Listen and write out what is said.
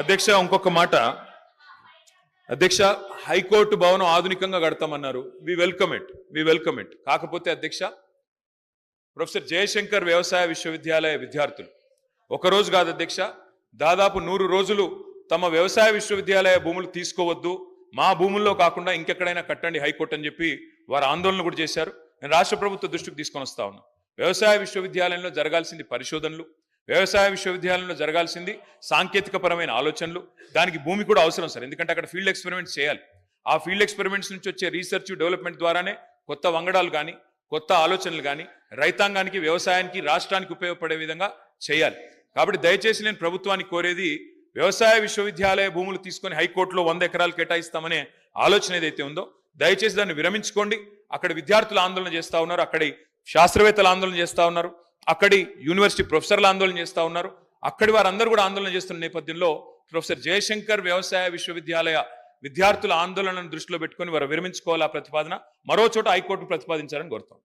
అధ్యక్ష ఇంకొక మాట. అధ్యక్ష హైకోర్టు భవనం ఆధునికంగా కడతామన్నారు. We welcome it we welcome it కాకపోతే అధ్యక్ష ప్రొఫెసర్ జయశంకర్ వ్యవసాయ విశ్వవిద్యాలయ విద్యార్థులు. ఒక రోజు కాదు అధ్యక్ష దాదాపు నూరు రోజులు తమ వ్యవసాయ విశ్వవిద్యాలయ భూములు తీసుకోవద్దు. మా భూముల్లో కాకుండా ఇంకెక్కడైనా కట్టండి హైకోర్టు అని చెప్పి వారు ఆందోళన కూడా చేశారు. నేను రాష్ట్ర ప్రభుత్వ దృష్టికి తీసుకొని వస్తా ఉన్నా. వ్యవసాయ విశ్వవిద్యాలయంలో జరగాల్సింది పరిశోధనలు వ్యవసాయ విశ్వవిద్యాలయంలో జరగాల్సింది సాంకేతికపరమైన ఆలోచనలు. దానికి భూమి కూడా అవసరం సార్. ఎందుకంటే అక్కడ ఫీల్డ్ ఎక్స్పెరిమెంట్స్ చేయాలి. ఆ ఫీల్డ్ ఎక్స్పెరిమెంట్స్ నుంచి వచ్చే రీసెర్చ్ డెవలప్మెంట్ ద్వారానే కొత్త వంగడాలు కానీ కొత్త ఆలోచనలు కానీ రైతాంగానికి వ్యవసాయానికి రాష్ట్రానికి ఉపయోగపడే విధంగా చేయాలి. కాబట్టి దయచేసి నేను ప్రభుత్వానికి కోరేది వ్యవసాయ విశ్వవిద్యాలయ భూములు తీసుకొని హైకోర్టులో వంద ఎకరాలు కేటాయిస్తామనే ఆలోచన ఏదైతే ఉందో దయచేసి దాన్ని విరమించుకోండి. అక్కడ విద్యార్థులు ఆందోళన చేస్తా ఉన్నారు. అక్కడి శాస్త్రవేత్తలు ఆందోళన చేస్తూ ఉన్నారు. అక్కడి యూనివర్సిటీ ప్రొఫెసర్లు ఆందోళన చేస్తా ఉన్నారు. అక్కడి వారందరూ కూడా ఆందోళన చేస్తున్న నేపథ్యంలో ప్రొఫెసర్ జయశంకర్ వ్యవసాయ విశ్వవిద్యాలయ విద్యార్థుల ఆందోళనను దృష్టిలో పెట్టుకొని వారు విరమించుకోవాలా ప్రతిపాదన? మరో చోట హైకోర్టు ప్రతిపాదించాలని కోరుతాం.